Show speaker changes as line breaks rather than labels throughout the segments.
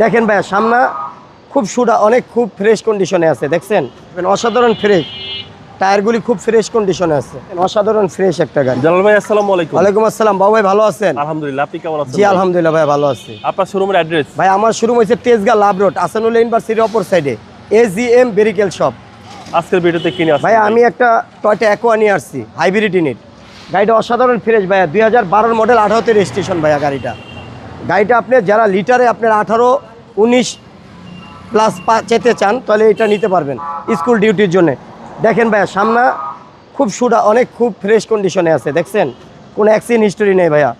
দেখেন ভাইয়া সামনা খুব সুডা অনেক খুব ফ্রেশ কন্ডিশনে আছে দেখছেন? অসাধারণ ফ্রেশ টায়ারগুলি খুব ফ্রেশ কন্ডিশনে আছে। অসাধারণ ফ্রেশ একটা গাড়ি।
জালাল ভাই আসসালামু আলাইকুম।
ওয়ালাইকুম আসসালাম। বাবু ভাই ভালো আছেন?
আলহামদুলিল্লাহ আপনি কেমন আছেন
জি আলহামদুলিল্লাহ ভাই ভালো আছি।
আপনার শোরুমের অ্যাড্রেস
ভাই আমার শোরুম হয়েছে তেজগাঁ লাভ রোড আসানুল ইউনিভার্সিটির অপর সাইডে এজিএম বেরিকেল শপ
আজকের ভিডিওতে কিনে আসছেন
ভাই? আমি একটা টয়টা অ্যাকোয়া নিয়ে আসছি হাইব্রিড ইউনিট গাড়িটা অসাধারণ ফ্রেশ ভাইয়া দুই হাজার বারোর মডেল আঠারোতে রেজিস্ট্রেশন ভাইয়া গাড়িটা। গাড়িটা আপনি যারা লিটারে আপনার আঠারো উনিশ প্লাস যেতে চান তাহলে এটা নিতে পারবেন স্কুল ডিউটির জন্য। দেখেন ভাইয়া সামনা খুব সুডা অনেক খুব ফ্রেশ কন্ডিশনে আছে দেখছেন? কোনো অ্যাক্সিডেন্ট হিস্টোরি নেই ভাইয়া।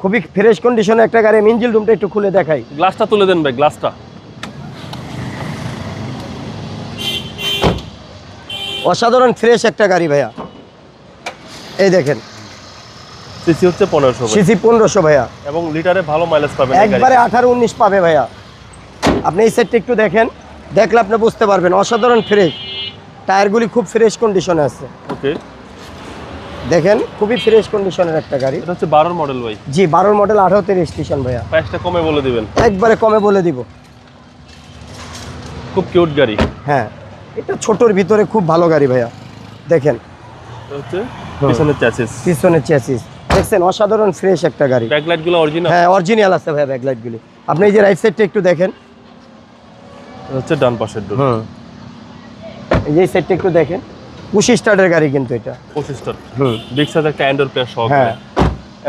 খুবই ফ্রেশ কন্ডিশনে একটা গাড়ি ইঞ্জিল রুমটা একটু খুলে দেখাই।
গ্লাসটা তুলে দেন ভাই গ্লাসটা
অসাধারণ ফ্রেশ একটা গাড়ি ভাইয়া। এই দেখেন
সিসি হচ্ছে পনেরোশো
সিসি পনেরোশো ভাইয়া।
এবং লিটারে ভালো মাইলেজ পাবেন
একবারে আঠারো উনিশ পাবে ভাইয়া। আপনি এই সেটটা একটু দেখেন দেখলে আপনি বুঝতে পারবেন অসাধারণ ফ্রেশ টায়ারগুলি খুব ফ্রেশ কন্ডিশনে আছে।
ওকে।
দেখেন খুবই ফ্রেশ কন্ডিশনের একটা গাড়ি।
এটা হচ্ছে বারোর মডেল ভাই।
জি বারোর মডেল আঠারোতে রেজিস্ট্রেশন ভাইয়া।
প্রাইসটা কমে বলে দিবেন।
একবারে কমে বলে দিব।
খুব কিউট গাড়ি।
হ্যাঁ এটা ছোটোর ভিতরে খুব ভালো গাড়ি ভাইয়া। দেখেন।
এটা হচ্ছে পিছনের চ্যাসিস
পিছনের চেসিস দেখছেন অসাধারণ ফ্রেশ একটা গাড়ি।
ব্যাকলাইটগুলো অরিজিনাল
হ্যাঁ অরিজিনাল আছে ভাইয়া ব্যাকলাইটগুলি আপনি এই যে রাইট সাইডটা একটু দেখেন।
হচ্ছে ডান পাশের ডোর
হুম। এই যে সাইডটা একটু দেখেন। পুশি স্টার্টের গাড়ি কিন্তু এটা।
পঁচিশটার
হুম।
বিগ সাইজ একটা অ্যান্ডোর পেয়ার সহ
হ্যাঁ।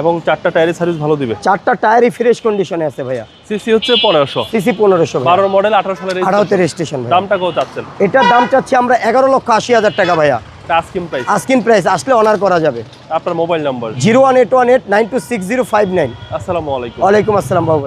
এবং চারটা টায়ারের সার্ভিস ভালো দিবে।
চারটা টায়ারই ফ্রেশ কন্ডিশনে আছে ভাইয়া।
সিসি হচ্ছে পনেরোশো।
সিসি পনেরোশো
বারোর মডেল আঠারো সালের
আঠারোতে রেজিস্ট্রেশন ভাইয়া।
দামটা কত চাচ্ছেন।
এটার দাম চাচ্ছি আমরা এগারো লক্ষ আশি হাজার টাকা ভাইয়া।
আস্কিম প্রাইস
আস্কিন প্রাইস আসলে অনার করা যাবে।
আপনার mobile number
zero one eight one eight nine two six zero five nine.
আসসালামু আলাইকুম।
ওয়ালাইকুম আসসালাম বাবু